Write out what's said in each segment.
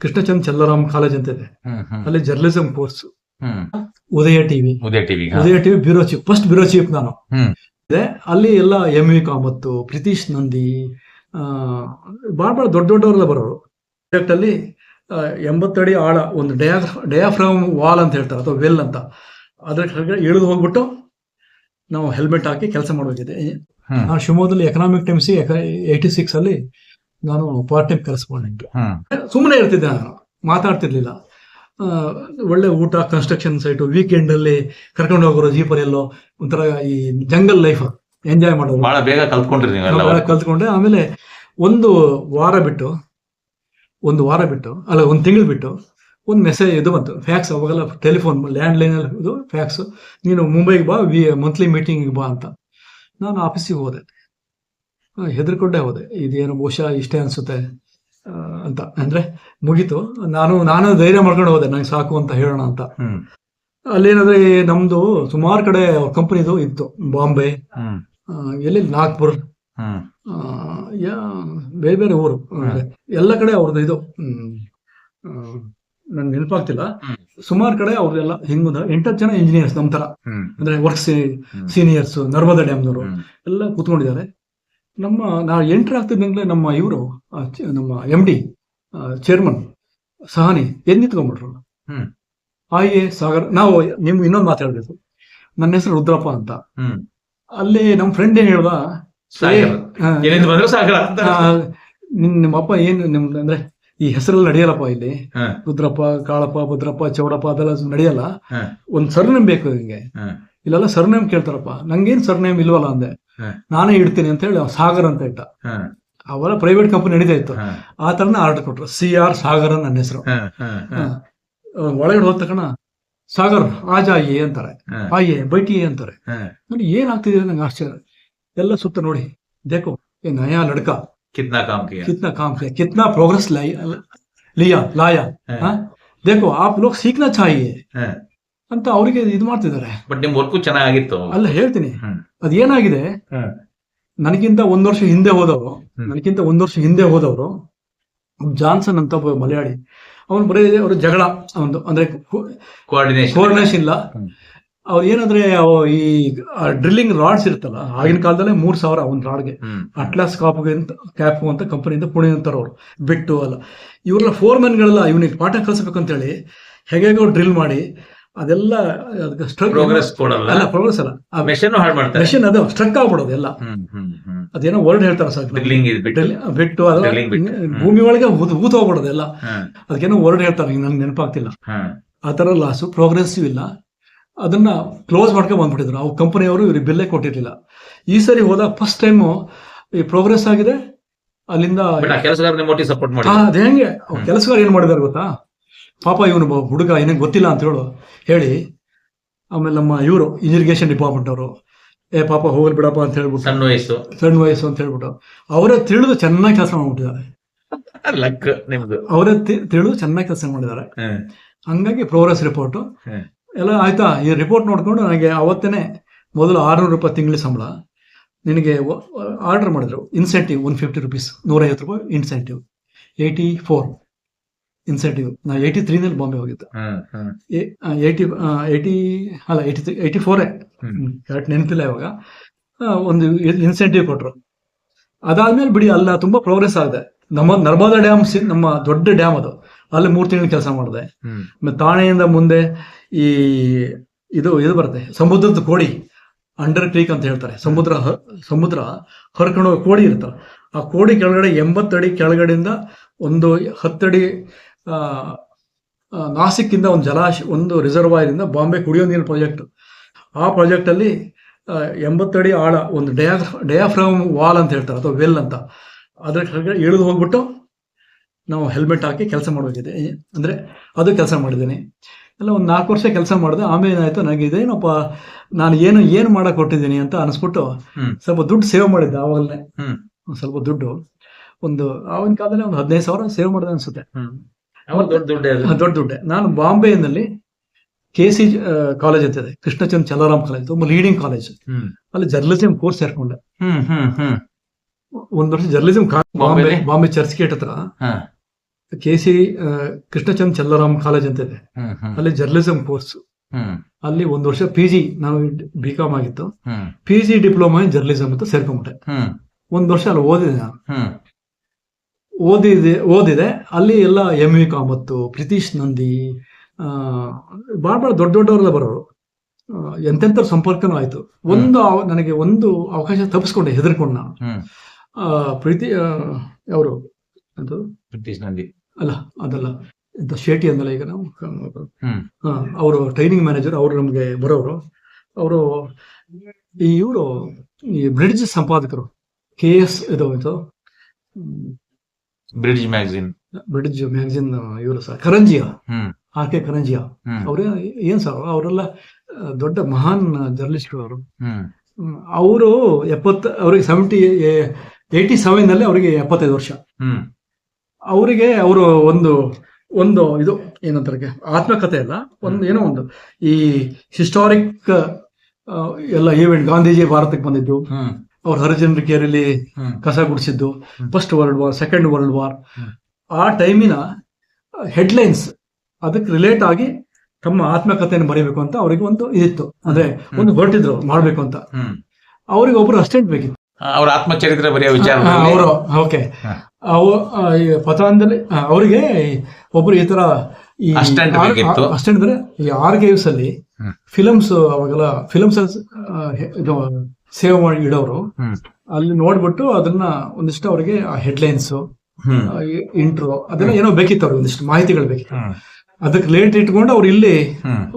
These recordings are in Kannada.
ಕೃಷ್ಣಚಂದ್ ಚಲ್ಲರಾಮ್ ಕಾಲೇಜ್ ಅಂತ ಇದೆ. ಅಲ್ಲಿ journalism course Udaya TV Udaya TV Udaya TV bureau chief first bureau chief ನಾನು. ಅಲ್ಲಿ ಎಲ್ಲ ಎಂ ವಿ ಕಾಮತ್ತು ಪ್ರೀತೀಶ್ ನಂದಿ ಬಹಳ ಬಹಳ ಭಾಳ ದೊಡ್ಡ ದೊಡ್ಡವರೆಲ್ಲ ಬರೋರು. ಪ್ರಾಜೆಕ್ಟ್ ಅಲ್ಲಿ ಎಂಬತ್ತಡಿ ಆಳ ಒಂದು ಡಯಾ ಡಯಾಫ್ರಾಮ್ ವಾಲ್ ಅಂತ ಹೇಳ್ತಾರೆ ಅಥವಾ ವೆಲ್ ಅಂತ. ಅದ್ರ ಇಳಿದು ಹೋಗ್ಬಿಟ್ಟು ನಾವು ಹೆಲ್ಮೆಟ್ ಹಾಕಿ ಕೆಲಸ ಮಾಡಬೇಕಿದೆ. ನಾನು ಶಿವಮೊಗ್ಗದಲ್ಲಿ ಎಕನಾಮಿಕ್ ಟೈಮ್ಸ್ ಏಯ್ಟಿ ಸಿಕ್ಸ್ ಅಲ್ಲಿ ನಾನು ಪಾರ್ಟ್ ಟೈಮ್ ಕರೆಸ್ಪಾಂಡೆಂಟ್ ಸುಮ್ಮನೆ ಇರ್ತಿದ್ದೆ ನಾನು ಮಾತಾಡ್ತಿರ್ಲಿಲ್ಲ. ಒಳ್ಳೆ ಊಟ ಕನ್ಸ್ಟ್ರಕ್ಷನ್ ಸೈಟು ವೀಕೆಂಡ್ ಅಲ್ಲಿ ಕರ್ಕೊಂಡು ಹೋಗೋರು ಜೀಪರ್ ಎಲ್ಲೋ ಒಂಥರ ಈ ಜಂಗಲ್ ಲೈಫ್ ಎಂಜಾಯ್ ಮಾಡೋದು ಬಹಳ ಬೇಗ ಕಲ್ತ್ಕೊಂಡ್ರಿ ಕಲ್ತ್ಕೊಂಡೆ ಆಮೇಲೆ ಒಂದು ವಾರ ಬಿಟ್ಟು ಒಂದು ವಾರ ಬಿಟ್ಟು ಅಲ್ಲ ಒಂದು ತಿಂಗಳು ಬಿಟ್ಟು ಒಂದು ಮೆಸೇಜ್ ಇದು ಬಂತು ಫ್ಯಾಕ್ಸ್ ಅವಾಗೆಲ್ಲ ಟೆಲಿಫೋನ್ ಲ್ಯಾಂಡ್ ಲೈನಲ್ಲಿ ಇದು ಫ್ಯಾಕ್ಸ್ ನೀನು ಮುಂಬೈಗೆ ಬಾ ವಿ ಮಂತ್ಲಿ ಮೀಟಿಂಗಿಗೆ ಬಾ ಅಂತ. ನಾನು ಆಫೀಸಿಗೆ ಹೋದೆ. ಹೆದರ್ಕೊಂಡೇ ಹೋದೆ. ಇದೇನು ಬಹುಶಃ ಇಷ್ಟೇ ಅನ್ಸುತ್ತೆ ಅಂತ. ಅಂದ್ರೆ ಮುಗೀತು. ನಾನು ನಾನು ಧೈರ್ಯ ಮಾಡ್ಕೊಂಡು ಹೋದೆ ನಂಗೆ ಸಾಕು ಅಂತ ಹೇಳೋಣ ಅಂತ. ಅಲ್ಲೇನಾದ್ರೆ ನಮ್ದು ಸುಮಾರು ಕಡೆ ಕಂಪನಿದು ಇತ್ತು ಬಾಂಬೆ ಎಲ್ಲಿ ನಾಗ್ಪುರ್ ಬೇರೆ ಬೇರೆ ಊರು. ಎಲ್ಲ ಕಡೆ ಅವ್ರದ್ದು ಇದು. ನನ್ಗೆ ನೆನಪಾಗ್ತಿಲ್ಲ. ಸುಮಾರು ಕಡೆ ಅವ್ರೆಲ್ಲ ಹೆಂಗಂದ್ರೆ ಎಂಟತ್ತು ಜನ ಇಂಜಿನಿಯರ್ಸ್ ನಮ್ಮ ತರ. ಅಂದ್ರೆ ವರ್ಕ್. ಸೀನಿಯರ್ಸ್ ನರ್ಮದಾ ಡ್ಯಾಮ್ನವರು. ಎಲ್ಲ ಕೂತ್ಕೊಂಡಿದ್ದಾರೆ. ನಮ್ಮ ನಾವು ಎಂಟ್ರ್ ಆಗ್ತಿದ್ದಂಗ್ಲೇ ನಮ್ಮ ಇವರು ನಮ್ಮ ಎಂ ಡಿ ಚೇರ್ಮನ್ ಸಹನಿ ಎಲ್ಲಿ ನಿಂತ್ಕೊಂಡ್ಬಿಟ್ರು? ಹ್ಮ್. ಆಯೇ ಎ ಸಾಗರ್ ನಾವು ನಿಮ್ಗೆ ಇನ್ನೊಂದು ಮಾತಾಡ್ಬೇಕು ನನ್ನ ಹೆಸರು ರುದ್ರಪ್ಪ ಅಂತ. ಹ್ಮ್. ಅಲ್ಲಿ ನಮ್ಮ ಫ್ರೆಂಡ್ ಏನ್ ಹೇಳ್ದ? ಸಾಗರ್. ಆ, ಏನಿಂದ ಬಂದ್ರು ಸಾಗರ ಅಂತ. ಆ, ನಿಮ್ ನಿಮ್ಮಪ್ಪ ಏನು ನಿಮ್ದು ಅಂದ್ರೆ ಈ ಹೆಸರಲ್ಲಿ ನಡೆಯಲ್ಲಪ್ಪ ಇಲ್ಲಿ. ರುದ್ರಪ್ಪ ಕಾಳಪ್ಪ ಭದ್ರಪ್ಪ ಚೌಡಪ್ಪ ಅದೆಲ್ಲ ನಡೆಯಲ್ಲ. ಒಂದ್ ಸರ್ನೇಮ್ ಬೇಕು ನಿಮಗೆ ಹ. ಇಲ್ಲೆಲ್ಲ ಸರ್ನೇಮ್ ಕೇಳ್ತಾರಪ್ಪ. ನಂಗೇನ್ ಸರ್ನೇಮ್ ಇಲ್ವಲ್ಲ ಅಂದೆ. ನಾನೇ ಇಡ್ತೀನಿ ಅಂತ ಹೇಳಿ ಅವ್ನು ಸಾಗರ್ ಅಂತ ಇಟ್ಟ ಹ. ಅವರ ಪ್ರೈವೇಟ್ ಕಂಪನಿ ನಡೀತಾ ಇತ್ತು ಹ. ಆ ತರನ ಆರ್ಡರ್ ಕೊಟ್ರು ಸಿ ಆರ್ ಸಾಗರ್ ನನ್ನ ಹೆಸರು ಹ. ಹ. ಹ. ಒಳಗಡೆ ಹೋದ ತಕ್ಷಣ ಸಾಗರ್ ಆಜಾಯಿ ಅಂತಾರೆ ಹ. ಆಯೆ ಬೈಟಿ ಅಂತಾರೆ ಹ. ನೋಡಿ ಏನಾಗ್ತಿದೆ ನಂಗೆ ಆಶ್ಚರ್ಯ ಎಲ್ಲ ಸುತ್ತ ನೋಡಿ ದೇಖೋ ಏ ನಯಾ ಲಡ್ಕ ಕಿತ್ನಾ ಕಾಮ್ ಕಿಯಾ कितना काम किया कितना प्रोग्रेस लिया लाया ಹ. हाँ? देखो आप लोग सीखना चाहिए ಹ. ಅಂತ ಅವರಿಗೆ ಇದು ಮಾಡ್ತಿದ್ದಾರೆ. ಬಟ್ ನಿಮ್ ವರ್ಕು ಚೆನ್ನಾಗಿತ್ತು. ಅಲ್ಲ ಹೇಳ್ತೀನಿ. ಅದ್ ಏನಾಗಿದೆ. ನನಗಿಂತ ಒಂದ್ ವರ್ಷ ಹಿಂದೆ ಹೋದವರು. ನನಗಿಂತ ಒಂದ್ ವರ್ಷ ಹಿಂದೆ ಹೋದವರು ಜಾನ್ಸನ್ ಅಂತ ಒಬ್ಬ ಮಲಯಾಳಿ ಅವನು ಬರೀ ಅವರು ಜಗಳ ಒಂದು ಅಂದ್ರೆ ಕೋಆರ್ಡಿನೇಷನ್ ಇಲ್ಲ. ಅವ್ರು ಏನಂದ್ರೆ ಈ ಡ್ರಿಲ್ಲಿಂಗ್ ರಾಡ್ಸ್ ಇರುತ್ತಲ್ಲ ಆಗಿನ ಕಾಲದಲ್ಲೇ ಮೂರ್ ಸಾವಿರ ಒಂದ್ ರಾಡ್ಗೆ ಅಟ್ಲಾಸ್ ಕಾಪ್ ಅಂತ ಕ್ಯಾಪ್ ಅಂತ ಕಂಪನಿಯಿಂದ ಪುಣೆ ಅಂತಾರೆ ಅವರು ಬಿಟ್ಟು ಅಲ್ಲ. ಇವ್ರೆಲ್ಲ ಫೋರ್ ಮೆನ್ಗಳೆಲ್ಲ ಇವನಿಗೆ ಪಾಠ ಕಲಿಸ್ಬೇಕಂತೇಳಿ ಹೇಗೇಗೋ ಡ್ರಿಲ್ ಮಾಡಿ ಅದೆಲ್ಲ ಸ್ಟ್ರಕ್ ಪ್ರೋಗ್ರೆಸ್ ಕೊಡಲ್ಲ. ಅಲ್ಲ ಪ್ರೋಗ್ರೆಸ್ ಅಲ್ಲ. ಆ ಮೆಷಿನ್ ಹಾಳು ಮಾಡ್ತಾರೆ. ಮೆಷಿನ್ ಅದು ಸ್ಟ್ರಕ್ ಆಗ್ಬಿಡೋದು ಎಲ್ಲ. ಅದೇನೋ ವರ್ಡ್ ಹೇಳ್ತಾರೆ ಸರ್ ಬಿಟ್ಟು. ಅದು. ಭೂಮಿ ಒಳಗೆ ಊತ ಹೋಗ್ಬಿಡೋದು ಎಲ್ಲ. ಅದಕ್ಕೇನೋ ವರ್ಡ್ ಹೇಳ್ತಾರೆ ನನ್ಗೆ ನೆನಪಾಗ್ತಿಲ್ಲ. ಆ ಥರ ಲಾಸು ಪ್ರೋಗ್ರೆಸಿವ್ ಇಲ್ಲ. ಅದನ್ನ ಕ್ಲೋಸ್ ಮಾಡ್ಕೊಂಡು ಬಂದ್ಬಿಟ್ಟಿದ್ರು. ಅವ್ರ ಕಂಪನಿಯವರು ಇವ್ರಿಗೆ ಬಿಲ್ಲೇ ಕೊಟ್ಟಿರ್ಲಿಲ್ಲ. ಈ ಸರಿ ಹೋದಾಗ ಫಸ್ಟ್ ಟೈಮು ಈ ಪ್ರೋಗ್ರೆಸ್ ಆಗಿದೆ. ಅಲ್ಲಿಂದ ಕೆಲಸಗಾರ ಹೆಂಗೆ. ಕೆಲಸಗಾರ ಏನ್ ಮಾಡಿದಾರೆ ಗೊತ್ತಾ? ಪಾಪ ಇವನು ಹುಡುಗ ಏನಂಗೆ ಗೊತ್ತಿಲ್ಲ ಅಂತ ಹೇಳು ಹೇಳಿ ಆಮೇಲೆ ನಮ್ಮ ಇವರು ಇರಿಗೇಷನ್ ಡಿಪಾರ್ಟ್ಮೆಂಟ್ ಅವರು ಏ ಪಾಪ ಹೋಗಲ್ ಬಿಡಪ್ಪ ಅಂತ ಹೇಳ್ಬಿಟ್ಟು ಸಣ್ಣ ವಯಸ್ಸು. ಸಣ್ಣ ವಯಸ್ಸು ಅಂತ ಹೇಳ್ಬಿಟ್ಟು ಅವರೇ ತಿಳಿದು ಚೆನ್ನಾಗಿ ಕೆಲಸ ಮಾಡ್ಬಿಟ್ಟಿದ್ದಾರೆ. ಲಕ್ ನಿಮ್ದು. ಅವರೇ ತಿಳಿದು ಚೆನ್ನಾಗಿ ಕೆಲಸ ಮಾಡಿದ್ದಾರೆ. ಹಂಗಾಗಿ ಪ್ರೋಗ್ರೆಸ್ ರಿಪೋರ್ಟ್ ಎಲ್ಲ ಆಯ್ತಾ? ಈ ರಿಪೋರ್ಟ್ ನೋಡ್ಕೊಂಡು ನನಗೆ ಅವತ್ತೇನೆ ಮೊದಲು ಆರ್ನೂರು ರೂಪಾಯಿ ತಿಂಗಳ ಸಂಬಳ. ನಿನಗೆ ಆರ್ಡರ್ ಮಾಡಿದ್ರು. ಇನ್ಸೆಂಟಿವ್ ಒನ್ ಫಿಫ್ಟಿ ರುಪೀಸ್ ನೂರೈವತ್ತು ರೂಪಾಯಿ ಇನ್ಸೆಂಟಿವ್ ಏಯ್ಟಿ ಫೋರ್ ಇನ್ಸೆಂಟಿವ್ ನಾ ಏಯ್ಟಿ ತ್ರೀನಲ್ಲಿ ಬಾಂಬೆ ಹೋಗಿದ್ದು. ಏಯ್ಟಿ ಏಯ್ಟಿ ಅಲ್ಲ ಏಯ್ಟಿ ತ್ರೀ ಏಯ್ಟಿ ಫೋರೇ ಕರೆಕ್ಟ್ ನೆನಪಿಲ್ಲ ಇವಾಗ. ಒಂದು ಇನ್ಸೆಂಟಿವ್ ಕೊಟ್ಟರು ಅದಾದ್ಮೇಲೆ ಬಿಡಿ ಅಲ್ಲ ತುಂಬಾ ಪ್ರೋಗ್ರೆಸ್ ಆಗಿದೆ. ನಮ್ಮ ನರ್ಮದಾ ಡ್ಯಾಮ್ ನಮ್ಮ ದೊಡ್ಡ ಡ್ಯಾಮ್ ಅದು. ಅಲ್ಲಿ ಮೂರು ತಿಂಗಳು ಕೆಲಸ ಮಾಡಿದೆ. ತಾಣೆಯಿಂದ ಮುಂದೆ ಈ ಇದು ಇದು ಬರುತ್ತೆ ಸಮುದ್ರದ ಕೋಡಿ ಅಂಡರ್ ಕ್ರೀಕ್ ಅಂತ ಹೇಳ್ತಾರೆ. ಸಮುದ್ರ ಸಮುದ್ರ ಹೊರಕೊಂಡು ಕೋಡಿ ಇರ್ತಾರೆ ಆ ಕೋಡಿ ಕೆಳಗಡೆ ಎಂಬತ್ತಡಿ ಕೆಳಗಡೆಯಿಂದ ಒಂದು ಹತ್ತಡಿ ನಾಸಿಕ್ಕಿಂದ ಒಂದು ಜಲಾಶಯ ಒಂದು ರಿಸರ್ವಾಯರ್ ಇಂದ ಬಾಂಬೆ ಕುಡಿಯೋ ನೀರು ಪ್ರಾಜೆಕ್ಟ್ ಆ ಪ್ರಾಜೆಕ್ಟ್ ಅಲ್ಲಿ ಆ, ಎಂಬತ್ತಡಿ ಆಳ ಒಂದು ಡಯಾ ಡಯಾಫ್ರಾಮ್ ವಾಲ್ ಅಂತ ಹೇಳ್ತಾರೆ ಅಥವಾ ವೆಲ್ ಅಂತ. ಅದ್ರ ಕೆಳಗಡೆ ಇಳಿದು ಹೋಗ್ಬಿಟ್ಟು ನಾವು ಹೆಲ್ಮೆಟ್ ಹಾಕಿ ಕೆಲಸ ಮಾಡಬೇಕಿದೆ. ಅಂದ್ರೆ ಅದು ಕೆಲಸ ಮಾಡಿದ್ದೀನಿ. ಎಲ್ಲ ಒಂದು ನಾಲ್ಕು ವರ್ಷ ಕೆಲಸ ಮಾಡಿದೆ. ಆಮೇಲೆ ಏನಾಯ್ತು? ನನಗೆ ಇದೇನಪ್ಪ ನಾನು ಏನು ಏನು ಮಾಡಕ್ ಕೊಟ್ಟಿದ್ದೀನಿ ಅಂತ ಅನಿಸ್ಬಿಟ್ಟು ಸ್ವಲ್ಪ ದುಡ್ಡು ಸೇವ್ ಮಾಡಿದ್ದೆ ಆವಾಗಲೇ. ಸ್ವಲ್ಪ ದುಡ್ಡು. ಒಂದು ಆವಾಗಿನ ಕಾಲದಲ್ಲಿ ಒಂದು ಹದಿನೈದು ಸಾವಿರ ಸೇವ್ ಮಾಡಿದೆ ಅನ್ಸುತ್ತೆ. ದೊಡ್ಡ ದೊಡ್ಡ ನಾನು ಬಾಂಬೆನಲ್ಲಿ ಕೆ ಸಿ ಕಾಲೇಜ್ ಅಂತಿದೆ ಕೃಷ್ಣಚಂದ್ ಚಲರಾಮ್ ಕಾಲೇಜ್ ತುಂಬ ಲೀಡಿಂಗ್ ಕಾಲೇಜ್ ಅಲ್ಲಿ ಜರ್ನಲಿಸಂ ಕೋರ್ಸ್ ಸೇರ್ಕೊಂಡೆ. ಒಂದ್ ವರ್ಷ journalism Bombay Bombay church gate ಹತ್ರ. K C Krishnachand Chellaram college ಅಂತ ಇದೆ. ಅಲ್ಲಿ ಜರ್ನಲಿಸಂ ಕೋರ್ಸ್ ಅಲ್ಲಿ ಒಂದ್ ವರ್ಷ ಪಿ ಜಿ ನಾವು ಬಿ ಕಾಮ್ ಆಗಿತ್ತು. P G diploma in journalism ಅಂತ ಸೇರ್ಕೊಂಡ್ಬಿಟ್ಟೆ. ಒಂದ್ ವರ್ಷ ಅಲ್ಲಿ ಓದಿದೆ ನಾನು. ಓದಿದೆ ಓದಿದೆ. ಅಲ್ಲಿ ಎಲ್ಲ ಎಂ ವಿ ಕಾಮತ್ತು ಪ್ರೀತೀಶ್ ನಂದಿ ಭಾಳ ಭಾಳ ದೊಡ್ಡ ದೊಡ್ಡವರೆಲ್ಲ ಬರೋರು. ಎಂತೆಂತ ಎಂತೆಂಥವ್ರ ಸಂಪರ್ಕನೂ ಆಯ್ತು. ಒಂದು ನನಗೆ ಒಂದು ಅವಕಾಶ ತಪ್ಪಿಸ್ಕೊಂಡೆ ಹೆದರ್ಕೊಂಡು ನಾನು. ಪ್ರೀತಿ ಅವರು ಅದು? ಬ್ರಿಟಿಷ್ ನಂದಿ. ಅಲ್ಲ ಅದಲ್ಲ. ಎಂತ ಶೇಟಿ ಅಂದಲ್ಲ ಈಗ ನಾವು? ಅವರು ಟ್ರೈನಿಂಗ್ ಮ್ಯಾನೇಜರ್ ಅವರು ನಮಗೆ ಬರೋರು ಅವರು ಈ ಇವರು ಈ ಬ್ರಿಡ್ಜ್ ಸಂಪಾದಕರು ಕೆ ಎಸ್ ಇದು ಇದು ಬ್ರಿಟಿಷ್ ಮ್ಯಾಗಝಿನ್ ಬ್ರಿಡ್ಜ್ ಮ್ಯಾಗಝಿನ್ ಇವರು sir Karanjia? R K Karanjia? ಅವ್ರ ಏನ್ ಸರ್ ಅವರೆಲ್ಲ ದೊಡ್ಡ ಮಹಾನ್ ಜರ್ನಲಿಸ್ಟ್ ಅವರು. ಅವರು ಎಪ್ಪತ್ತ ಅವ್ರಿಗೆ ಸೆವೆಂಟಿ ಏಯ್ಟಿ ಸೆವೆನ್ ಅಲ್ಲಿ ಅವರಿಗೆ ಎಪ್ಪತ್ತೈದು ವರ್ಷ. ಅವರಿಗೆ ಅವರು ಒಂದು ಒಂದು ಇದು ಏನಂತಾರೆ ಆತ್ಮಕಥೆ ಅಲ್ಲ ಒಂದು ಏನೋ ಒಂದು. ಈ ಹಿಸ್ಟಾರಿಕ್ ಎಲ್ಲ ಈವೆಂಟ್ ಗಾಂಧೀಜಿ ಭಾರತಕ್ಕೆ ಬಂದಿದ್ದು. ಅವ್ರು ಹರಿಜನರ ಕೇರಿಲಿ ಕಸ ಗುಡಿಸಿದ್ದು first world war second world war ಆ ಟೈಮಿನ ಹೆಡ್ಲೈನ್ಸ್ ಅದಕ್ಕೆ ರಿಲೇಟ್ ಆಗಿ ತಮ್ಮ ಆತ್ಮಕಥೆಯನ್ನು ಬರೀಬೇಕು ಅಂತ ಅವರಿಗೆ ಒಂದು ಇದಿತ್ತು. ಅಂದ್ರೆ ಒಂದು ಹೊರಟಿದ್ರು ಮಾಡ್ಬೇಕು ಅಂತ. ಅವ್ರಿಗೆ ಒಬ್ರು ಅಸ್ಟೆಂಟ್ ಬೇಕಿತ್ತು. ಅವ್ರ ಆತ್ಮಚರಿತ್ರೆ ಬರೆಯ ವಿಚಾರ ಅವರು ಓಕೆ. ಅವು ಪತಾಂಜಲಿ ಅವರಿಗೆ ಒಬ್ರು ಈ ತರ ಈ assistant ಅಂದ್ರೆ ಈ ಆರ್ಗೈವ್ಸ್ ಅಲ್ಲಿ. ಫಿಲಮ್ಸ್ ಅವಾಗೆಲ್ಲ ಫಿಲಮ್ಸ್ ಇದು ಸೇವ್ ಮಾಡಿ ಇಡೋರು ಅಲ್ಲಿ ನೋಡ್ಬಿಟ್ಟು ಅದನ್ನ ಒಂದಿಷ್ಟು ಅವರಿಗೆ ಹೆಡ್ಲೈನ್ಸ್ ಇಂಟ್ರೋ ಅದೆಲ್ಲ ಏನೋ ಬೇಕಿತ್ತು ಅವ್ರಿಗೆ ಒಂದಿಷ್ಟು ಮಾಹಿತಿಗಳು ಬೇಕಿತ್ತು. ಅದಕ್ಕೆ ಲೇಟ್ ಇಟ್ಕೊಂಡು ಅವ್ರು ಇಲ್ಲಿ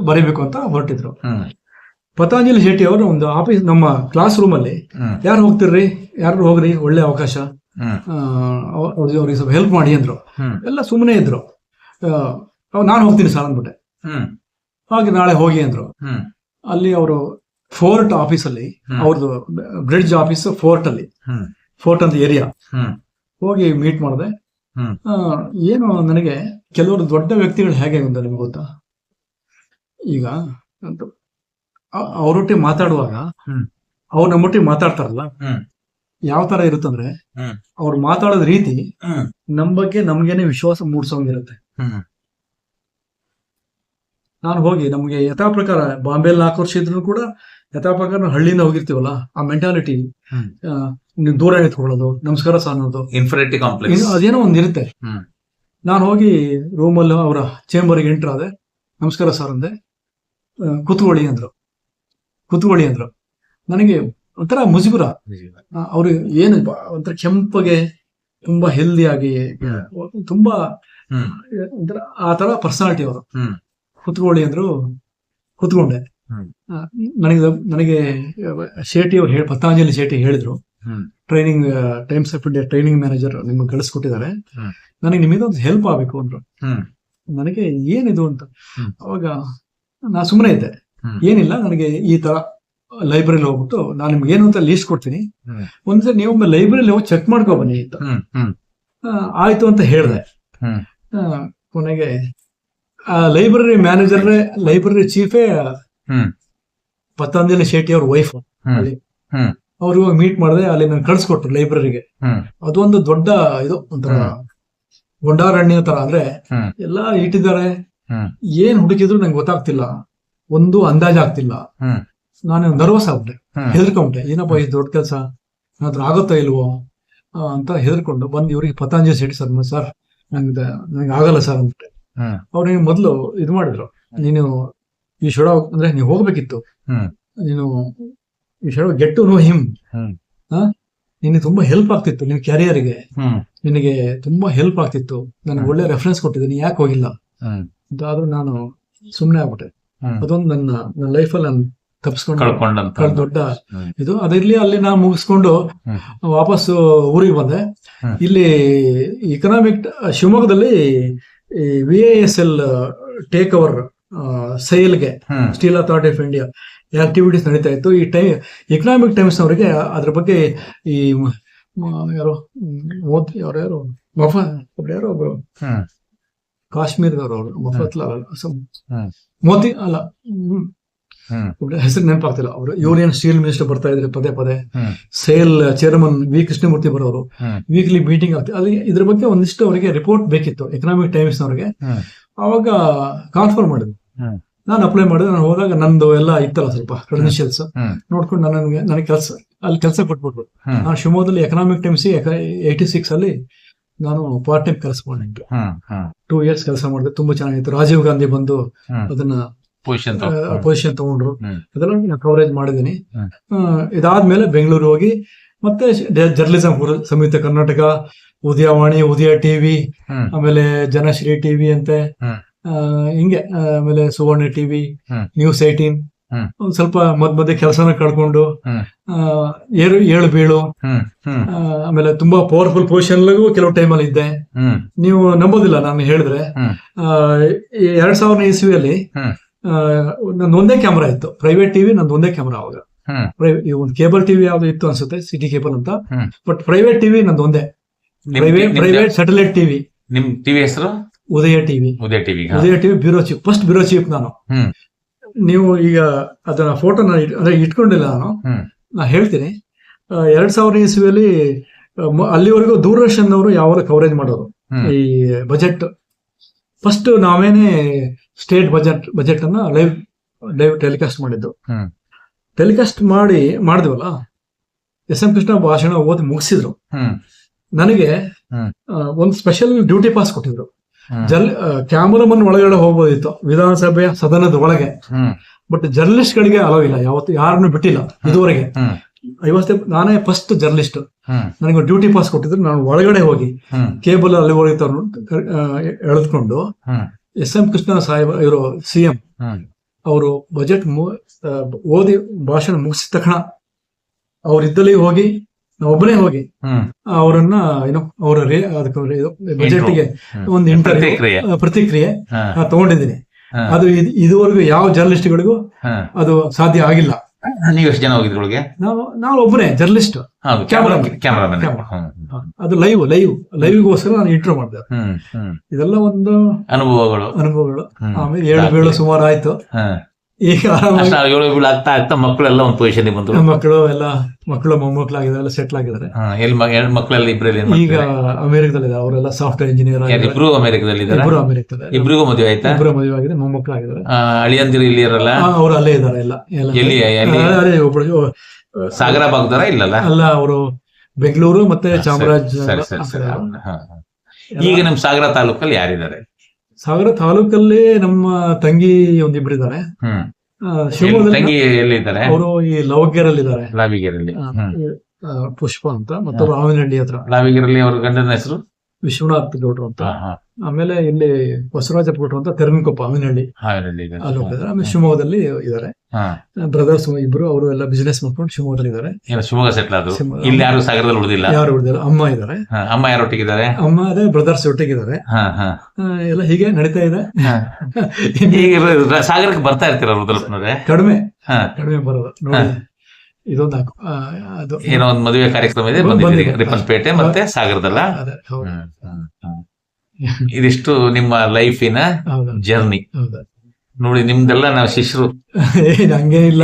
ಬರೀಬೇಕು ಅಂತ ಹೊರಟಿದ್ರು. ಪತಾಂಜಲಿ ಶೆಟ್ಟಿ ಅವರು ಒಂದು ಆಫೀಸ್ ನಮ್ಮ ಕ್ಲಾಸ್ ರೂಮ್ ಅಲ್ಲಿ ಯಾರು ಹೋಗ್ತಿರ್ರಿ? ಯಾರು ಹೋಗ್ರಿ ಒಳ್ಳೆ ಅವಕಾಶ. ಅವ್ರಿಗೆ ಅವ್ರಿಗೆ ಸ್ವಲ್ಪ ಹೆಲ್ಪ್ ಮಾಡಿ ಅಂದ್ರು. ಎಲ್ಲ ಸುಮ್ಮನೆ ಇದ್ರು. ನಾನು ಹೋಗ್ತೀನಿ ಸರ್ ಅಂದ್ಬಿಟ್ಟೆ. ಹಾಗೆ ನಾಳೆ ಹೋಗಿ ಅಂದ್ರು. ಅಲ್ಲಿ ಅವರು ಫೋರ್ಟ್ ಆಫೀಸ್ ಅಲ್ಲಿ ಅವ್ರದ್ದು ಬ್ರಿಡ್ಜ್ ಆಫೀಸ್ ಫೋರ್ಟ್ ಅಲ್ಲಿ. ಫೋರ್ಟ್ ಅಂತ ಏರಿಯಾ ಹೋಗಿ ಮೀಟ್ ಮಾಡಿದೆ. ಏನು ನನಗೆ ಕೆಲವರು ದೊಡ್ಡ ವ್ಯಕ್ತಿಗಳು ಹೇಗೆ ಅಂತ ನಿಮ್ಗೆ ಗೊತ್ತಾ? ಈಗ ಅವರೊಟ್ಟಿಗೆ ಮಾತಾಡುವಾಗ ಅವ್ರ ನಮ್ಮೊಟ್ಟಿಗೆ ಮಾತಾಡ್ತಾರಲ್ಲ? ಯಾವ ತರ ಇರುತ್ತಂದ್ರೆ. ಅವ್ರು ಮಾತಾಡೋದ್ ರೀತಿ ನಮ್ ಬಗ್ಗೆ ನಮ್ಗೇನೆ ವಿಶ್ವಾಸ ಮೂಡ್ಸೋಂಗಿರುತ್ತೆ ನಾನು ಹೋಗಿ ನಮಗೆ ಯಥಾ ಪ್ರಕಾರ ಬಾಂಬೆಲ್ ನಾಲ್ಕು ವರ್ಷ ಇದ್ರು ಕೂಡ ಯಥಾ ಪ್ರಕಾರ ನಾವು ಹಳ್ಳಿಯಿಂದ ಹೋಗಿರ್ತೀವಲ್ಲ ಆ ಮೆಂಟಾಲಿಟಿ. ನೀವು ದೂರ ಎತ್ಕೊಳ್ಳೋದು ನಮಸ್ಕಾರ ಸರ್ ಅನ್ನೋದು ಇನ್ಫಿನಿಟಿ ಕಾಂಪ್ಲೆಕ್ಸ್ ಅದೇನೋ ಒಂದ್ ಇರುತ್ತೆ. ನಾನು ಹೋಗಿ ರೂಮಲ್ಲಿ ಅವರ ಚೇಂಬರ್ಗೆ ಎಂಟರ್ ಆದೆ ನಮಸ್ಕಾರ ಸರ್ ಅಂದೆ ಕುತ್ಕೊಳ್ಳಿ ಅಂದ್ರು. ಕುತ್ಕೊಳ್ಳಿ ಅಂದ್ರು. ನನಗೆ ಒಂಥರ ಮುಜುಗುರ. ಅವರು ಏನು ಒಂಥರ ಕೆಂಪಗೆ ತುಂಬಾ ಹೆಲ್ದಿ ಆಗಿ ತುಂಬಾ. ಒಂಥರ ಆ ತರ ಪರ್ಸನಾಲಿಟಿ ಅವರು. ಕುತ್ಕೊಳ್ಳಿ ಅಂದ್ರು ಕೂತ್ಕೊಂಡೆ. ನನಗೆ ನನಗೆ ಶೇಟಿ ಅವ್ರು ಹೇಳಿ ಪತಾಂಜಲಿ ಶೇಟಿ ಹೇಳಿದ್ರು. Training Times of India training manager ನಿಮ್ಗೆ ಕಳಿಸ್ಕೊಟ್ಟಿದ್ದಾರೆ. ನನಗೆ ನಿಮ್ಮಿಂದ ಒಂದು ಹೆಲ್ಪ್ ಆಗಬೇಕು ಅಂದ್ರು. ನನಗೆ ಏನಿದು ಅಂತ. ಅವಾಗ ನಾ ಸುಮ್ಮನೆ ಇದ್ದೆ. ಏನಿಲ್ಲ ನನಗೆ ಈ ತರ ಲೈಬ್ರರಿಲಿ ಹೋಗ್ಬಿಟ್ಟು ನಾನು ನಿಮ್ಗೆ ಏನು ಅಂತ ಲೀಸ್ಟ್ ಕೊಡ್ತೀನಿ. ಒಂದ್ಸರಿ ನೀವೊಮ್ಮೆ ಲೈಬ್ರರಿಲಿ ಹೋಗಿ ಚೆಕ್ ಮಾಡ್ಕೊ ಬನ್ನಿ ಅಂತ. ಆಯ್ತು ಅಂತ ಹೇಳಿದೆ. ಕೊನೆಗೆ ಆ ಲೈಬ್ರರಿ ಮ್ಯಾನೇಜರ್ ಲೈಬ್ರರಿ ಚೀಫೇ. ಪತಂಜಲಿ ಶೆಟ್ಟಿ ಅವ್ರ ವೈಫ್. ಅಲ್ಲಿ. ಮೀಟ್ ಮಾಡಿದೆ ಅಲ್ಲಿ ನಾನು ಕಳ್ಸಿಕೊಟ್ರು ಲೈಬ್ರರಿಗೆ ಅದೊಂದು ದೊಡ್ಡ ಇದು ಒಂಥರ. ಗೊಂಡಾರಣ್ಯ ತರ. ಅಂದ್ರೆ ಎಲ್ಲಾ ಇಟ್ಟಿದ್ದಾರೆ. ಏನ್ ಹುಡುಕಿದ್ರು ನಂಗೆ ಗೊತ್ತಾಗ್ತಿಲ್ಲ. ಒಂದು ಅಂದಾಜು ಆಗ್ತಿಲ್ಲ. ಹ್ಮ್. ನಾನು ನರ್ವಸ್ ಆಗ್ಬಿಟ್ಟೆ. ಹೆದರ್ಕೊಂಬಿಟ್ಟೆ. ಏನಪ್ಪ ಇದು ದೊಡ್ಡ ಕೆಲಸ? ನನ್ನ ಹತ್ರ ಆಗುತ್ತಾ ಇಲ್ವೋ? ಅಂತ ಹೆದರ್ಕೊಂಡು ಬಂದು ಇವ್ರಿಗೆ ಪತಾಂಜಲಿ ಶೆಟ್ಟಿ ಸರ್ ಸರ್ ನಂಗೆ ನಂಗೆ ಆಗಲ್ಲ ಸರ್ ಅಂದ್ಬಿಟ್ಟೆ. ಅವ್ರು ಮೊದಲು ಇದು ಮಾಡಿದ್ರು. ನೀನು ಈ ಶುಡ್ ಅಂದ್ರೆ ನೀವು ಹೋಗ್ಬೇಕಿತ್ತು. ನೀನು ಈ should get to know him. ನಿನಗೆ ತುಂಬಾ ಹೆಲ್ಪ್ ಆಗ್ತಿತ್ತು ನಿನ್ ಕ್ಯಾರಿಯರ್ಗೆ. ನಿನಗೆ ತುಂಬಾ ಹೆಲ್ಪ್ ಆಗ್ತಿತ್ತು ನನಗೆ ಒಳ್ಳೆ ರೆಫರೆನ್ಸ್ ಕೊಟ್ಟಿದ್ದೀನಿ ಯಾಕೆ ಹೋಗಿಲ್ಲ. ಅಂತ ಆದ್ರೂ ನಾನು ಸುಮ್ಮನೆ ಆಗ್ಬಿಟ್ಟೆ. ಅದೊಂದು ನನ್ನ ನನ್ನ ಲೈಫಲ್ಲಿ ನಾನು ತಪ್ಪಿಸ್ಕೊಂಡು ದೊಡ್ಡ. ಇದು ಅದಿರ್ಲಿ ಅಲ್ಲಿ ನಾನು ಮುಗಿಸ್ಕೊಂಡು. ವಾಪಸ್ ಊರಿಗೆ ಬಂದೆ ಇಲ್ಲಿ ಇಕನಾಮಿಕ್ ಶಿವಮೊಗ್ಗದಲ್ಲಿ V S L take over ಸೇಲ್ಗೆ. Steel authority of India activities ನಡೀತಾ ಇತ್ತು. ಈ ಟೈಮ್ ಎಕನಾಮಿಕ್ ಟೈಮ್ಸ್ ಅವರಿಗೆ ಅದ್ರ ಬಗ್ಗೆ ಈ ಯಾರೋ ಮೋದಿ ಅವ್ರು ಯಾರು ಮಫ ಒಬ್ರು ಯಾರೋ. ಕಾಶ್ಮೀರದವ್ರು ಅವರು. ಮೋದಿ ಅಲ್ಲ ಹೆಸರು ನೆನಪಾಗ್ತಿಲ್ಲ. ಅವರು ಯೂನಿಯನ್ ಸ್ಟೀಲ್ ಮಿನಿಸ್ಟರ್ ಬರ್ತಾ ಇದ್ರೆ ಪದೇ ಪದೇ. ಸೇಲ್ ಚೇರ್ಮನ್ ವಿ ಕೃಷ್ಣಮೂರ್ತಿ ಬರೋರು. ವೀಕ್ಲಿ ಮೀಟಿಂಗ್ ಆಗ್ತಿ ಅಲ್ಲಿ ಇದ್ರ ಬಗ್ಗೆ ಒಂದಿಷ್ಟು ಅವರಿಗೆ ರಿಪೋರ್ಟ್ ಬೇಕಿತ್ತು ಎಕನಾಮಿಕ್ ಟೈಮ್ಸ್ ಅವರಿಗೆ ಅವಾಗ ಕಾನ್ಫರ್ಮ್ ಮಾಡಿದ್ರು. ನಾನು ಅಪ್ಲೈ ಮಾಡಿದೆ ನಾನು ಹೋದಾಗ ನಂದು ಎಲ್ಲ ಇತ್ತಲ್ಲ ಸ್ವಲ್ಪ ಕ್ರೆಡೆನ್ಶಿಯಲ್ಸ್ ನೋಡ್ಕೊಂಡು ನನಗೆ ನನಗೆ ಕೆಲಸ ಅಲ್ಲಿ ಕೆಲಸ ಕೊಟ್ಬಿಟ್ರು. ನಾನು ಶಿವಮೊಗ್ಗದಲ್ಲಿ ಎಕನಾಮಿಕ್ ಟೈಮ್ಸ್ ಏಯ್ಟಿ ಸಿಕ್ಸ್ ಅಲ್ಲಿ ನಾನು ಪಾರ್ಟ್ ಟೈಮ್ ಕೆಲಸ ಮಾಡಿದ್ದು. ಟೂ ಇಯರ್ಸ್ ಕೆಲಸ ಮಾಡಿದೆ ತುಂಬಾ ಚೆನ್ನಾಗಿತ್ತು. ರಾಜೀವ್ ಗಾಂಧಿ ಬಂದು ಅದನ್ನ ಪೊಸಿಷನ್ ಪೊಸಿಷನ್ ತಗೊಂಡ್ರು. ಅದೆಲ್ಲ ನಾನು ಕವರೇಜ್ ಮಾಡಿದ್ದೀನಿ. ಇದಾದ್ಮೇಲೆ ಬೆಂಗಳೂರು ಹೋಗಿ ಮತ್ತೆ ಜರ್ನಲಿಸಂ ಸಂಯುಕ್ತ ಕರ್ನಾಟಕ ಉದಯವಾಣಿ ಉದಯ ಟಿವಿ ಆಮೇಲೆ ಜನಶ್ರೀ ಟಿವಿ ಅಂತೆ. ಹಿಂಗೆ ಆಮೇಲೆ ಸುವರ್ಣ ಟಿವಿ. ನ್ಯೂಸ್ ಏಟೀನ್ ಒಂದ್ ಸ್ವಲ್ಪ ಮದ್ ಮಧ್ಯೆ ಕೆಲಸನ ಕಳ್ಕೊಂಡು ಏರು ಏಳು ಬೀಳು ಆಮೇಲೆ ತುಂಬಾ ಪವರ್ಫುಲ್ ಪೊಸಿಷನ್ ಕೆಲವು ಟೈಮ್ ಅಲ್ಲಿ ಇದ್ದೆ. ನೀವು ನಂಬೋದಿಲ್ಲ ನಾನು ಹೇಳಿದ್ರೆ. ಎರಡ್ ಸಾವಿರದ ಇಸ್ವಿಯಲ್ಲಿ ನಂದು ಒಂದೇ ಕ್ಯಾಮ್ರಾ ಇತ್ತು. ಪ್ರೈವೇಟ್ ಟಿವಿ ನಂದು ಒಂದೇ ಕ್ಯಾಮ್ರಾ ಅವಾಗ. ಒಂದು ಕೇಬಲ್ ಟಿವಿ ಯಾವ್ದು ಇತ್ತು ಅನ್ಸುತ್ತೆ? ಸಿಟಿ ಕೇಬಲ್ ಅಂತ. ಬಟ್ ಪ್ರೈವೇಟ್ ಟಿವಿ ನಂದು ಒಂದೇ. Private satellite private satellite TV ನಿಮ್ ಟಿವಿ ಹೆಸರು? Udaya TV. Udaya TV Udaya TV bureau chief first bureau chief ನಾನು. ನೀವು ಈಗ ಅದನ್ನ ಫೋಟೋನ ಅಂದ್ರೆ ಇಟ್ಕೊಂಡಿಲ್ಲ ನಾನು. ನಾ ಹೇಳ್ತೀನಿ. ಎರಡ್ ಸಾವಿರ ಇಸ್ವಿಯಲ್ಲಿ ಅಲ್ಲಿವರೆಗೂ ದೂರದರ್ಶನ್ ಅವರು ಯಾವಾಗ ಕವರೇಜ್ ಮಾಡೋದು? ಈ ಬಜೆಟ್ ಫಸ್ಟ್ ನಾವೇನೆ ಸ್ಟೇಟ್ ಬಜೆಟ್ ಬಜೆಟ್ ಅನ್ನ ಲೈವ್ ಲೈವ್ ಟೆಲಿಕಾಸ್ಟ್ ಮಾಡಿದ್ದು ಟೆಲಿಕಾಸ್ಟ್ ಮಾಡಿ ಮಾಡಿದ್ವಲ್ಲ? ಎಸ್ ಎಂ ಕೃಷ್ಣ ಭಾಷಣ ಓದಿ ಮುಗಿಸಿದ್ರು. ನನಗೆ. ಒಂದು ಸ್ಪೆಷಲ್ ಡ್ಯೂಟಿ ಪಾಸ್ ಕೊಟ್ಟಿದ್ರು. ಜಲ್ ಕ್ಯಾಮರಾಮನ್ ಒಳಗಡೆ ಹೋಗ್ಬೋದಿತ್ತು. ವಿಧಾನಸಭೆಯ ಸದನದ ಒಳಗೆ. ಬಟ್ ಜರ್ನಲಿಸ್ಟ್ ಗಳಿಗೆ ಅಲೋ ಇಲ್ಲ. ಯಾವತ್ತು ಯಾರನ್ನು ಬಿಟ್ಟಿಲ್ಲ ಇದುವರೆಗೆ. ಐವತ್ತೆ ನಾನೇ ಫಸ್ಟ್ ಜರ್ನಲಿಸ್ಟ್. ನನಗೆ ಡ್ಯೂಟಿ ಪಾಸ್ ಕೊಟ್ಟಿದ್ರು. ನಾನು ಒಳಗಡೆ ಹೋಗಿ ಕೇಬಲ್ ಅಲ್ಲಿ ಹೋಗಿ ಎಳೆದುಕೊಂಡು ಎಸ್ ಎಂ ಕೃಷ್ಣ ಸಾಹೇಬ್ ಇವರು ಸಿ ಎಂ ಹ್ಮ್. ಅವರು ಬಜೆಟ್ ಓದಿ ಭಾಷಣ ಮುಗಿಸಿದ ತಕ್ಷಣ ಅವರಿದ್ದಲ್ಲಿ ಹೋಗಿ ಒಬ್ಬನೇ ಹೋಗಿ ಅವರನ್ನ ಏನೋ ಅವರ ಬಜೆಟ್ಗೆ. ಒಂದು ಇಂಟರ್ವ್ಯೂ ಪ್ರತಿಕ್ರಿಯೆ. ತಗೊಂಡಿದ್ದೀನಿ. ಅದು ಇದುವರೆಗೂ ಯಾವ ಜರ್ನಲಿಸ್ಟ್ಗಳಿಗೂ. ಅದು ಸಾಧ್ಯ ಆಗಿಲ್ಲ. ನೀವ್ ಎಷ್ಟು ಜನ ಹೋಗಿದ್ರು ನಾವು ನಾವು ಒಬ್ಬನೇ ಜರ್ನಲಿಸ್ಟ್. ಕ್ಯಾಮ್ರಾ. ಅದು ಲೈವ್ ಲೈವ್ ಲೈವ್ಗೋಸ್ಕರ ನಾನು ಇಂಟರ್ವ್ಯೂ ಮಾಡಿದೆ ಇದೆಲ್ಲ ಒಂದು ಅನುಭವಗಳು. ಅನುಭವಗಳು. ಆಮೇಲೆ ಏಳು ಬೀಳು ಸುಮಾರು ಆಯ್ತು. ಈಗ ಏಳು ಬೀಳು ಆಗ್ತಾ ಆಗ್ತಾ ಮಕ್ಕಳೆಲ್ಲ ಒಂದು ಪೊಸಿಷನ್ ಬಂದ್ರು ಮಕ್ಕಳು ಎಲ್ಲ ಮಕ್ಕಳು ಮೊಮ್ಮಕ್ಕಳಾಗಿದ್ದಾರೆ ಎಲ್ಲ ಸೆಟ್ಲ್ ಆಗಿದ್ದಾರೆ. ಹಾ, ಎಲ್ಲಿ ಮ- ಎರಡು ಮಕ್ಕಳೆಲ್ಲ ಇಬ್ರಲ್ಲಿ ಈಗ ಅಮೆರಿಕದಲ್ಲಿ ಅವರೆಲ್ಲ ಸಾಫ್ಟ್ವೇರ್ ಇಂಜಿನಿಯರ್ ಯಾರು ಆಗಿದ್ದಾರೆ ಇಬ್ರು ಅಮೆರಿಕದಲ್ಲಿ ಇಬ್ಬರು ಅಮೆರಿಕದಲ್ಲಿ ಇಬ್ರಿಗೂ ಮದುವೆ ಆಯ್ತಾ? ಇಬ್ರು ಮದುವೆ ಆಗಿದೆ ಮೊಮ್ಮಕ್ಕಳಾಗಿದ್ದಾರೆ. ಆ, ಅಳಿಯಂದಿರು ಇಲ್ಲಿ ಇರಲ್ಲ ಅವರು ಅಲ್ಲೇ ಇದ್ದಾರೆ ಎಲ್ಲ ಎಲ್ಲ ಎಲ್ಲಿ ಒಬ್ರು ಸಾಗರ ಭಾಗದಾರ ಇಲ್ಲಲ್ಲ? ಅಲ್ಲ ಅವರು ಬೆಂಗಳೂರು ಮತ್ತೆ ಚಾಮರಾಜ. ಈಗ ನಮ್ ಸಾಗರ ತಾಲೂಕಲ್ಲಿ ಯಾರಿದ್ದಾರೆ? ಸಾಗರ ತಾಲೂಕಲ್ಲಿ ನಮ್ಮ ತಂಗಿ ಒಂದಿಬ್ರು ಇದ್ದಾರೆ ಹ್ಮ್. ಆ, ಶಿವಮೊಗ್ಗದಲ್ಲಿ ತಂಗಿ ಎಲ್ಲಿದ್ದಾರೆ? ಅವರು ಈ ಇದ್ದಾರೆ ಲಾವಿಗೆರಲ್ಲಿ ಹ್ಮ್. ಪುಷ್ಪ ಅಂತ ಮತ್ತು ರಾಮನಹಳ್ಳಿ ಹತ್ರ. ಲಾವಿಗೆರಲ್ಲಿ ಅವ್ರ ಗಂಡನ ಹೆಸರು? ವಿಶ್ವನಾಥ್ ಗೌಡ್ರು ಅಂತ. ಆಮೇಲೆ ಇಲ್ಲಿ ಬಸವರಾಜ ಗೌಡ್ರು ಅಂತ ತೆರನ್ಕೊಪ್ಪ ಅವಿನಹಳ್ಳಿ. ಅಲ್ಲಿ ಹೋಗಿದ್ದಾರೆ ಆಮೇಲೆ ಶಿವಮೊಗ್ಗದಲ್ಲಿ ಇದಾರೆ. ಬ್ರದರ್ಸ್ ಇಬ್ರು ಅವರು ಎಲ್ಲ ಬಿಸ್ನೆಸ್ ಮಾಡ್ಕೊಂಡು ಶಿವಮೊಗ್ಗದಲ್ಲಿ ಇದಾರೆ. ಶಿವಮೊಗ್ಗ ಸೆಟ್ಲ್ ಆದ್ರು ಇಲ್ಲಿ ಯಾರು ಸಾಗರದಲ್ಲಿ ಉಳಿದಿಲ್ಲ. ಯಾರು ಉಳಿದಿಲ್ಲ. ಅಮ್ಮ ಇದ್ದಾರೆ ಅಮ್ಮ ಅಮ್ಮ ಇದ್ದಾರೆ ಅಮ್ಮ ಅದೇ ಬ್ರದರ್ಸ್ ಒಟ್ಟಿಗಿದ್ದಾರೆ. ಹಾ ಹಾ. ಆ, ಎಲ್ಲ ಹೀಗೆ ನಡೀತಾ ಇದೆ. ಸಾಗರಕ್ಕೆ ಬರ್ತಾ ಇರ್ತೀರ ರುದ್ರಪ್ಪನವ್ರೆ? ಕಡಿಮೆ. ಹಾ. ಕಡಿಮೆ ಬರೋದು. ನೋಡಿ. ಇದೊಂದು. ಅದು ಏನೋ ಒಂದು ಮದುವೆ ಕಾರ್ಯಕ್ರಮ ಇದೆ ಬಂದಿದೆ. ರಿಪನ್ ರಿಪ್ಪನ್ಪೇಟೆ ಮತ್ತೆ ಸಾಗರದಲ್ಲ. ಇದಿಷ್ಟು ನಿಮ್ಮ ಲೈಫಿನ ಜರ್ನಿ. ನೋಡಿ ನಿಮ್ದೆಲ್ಲ ನಾವು ಹಂಗೇನಿಲ್ಲ ಇಲ್ಲ.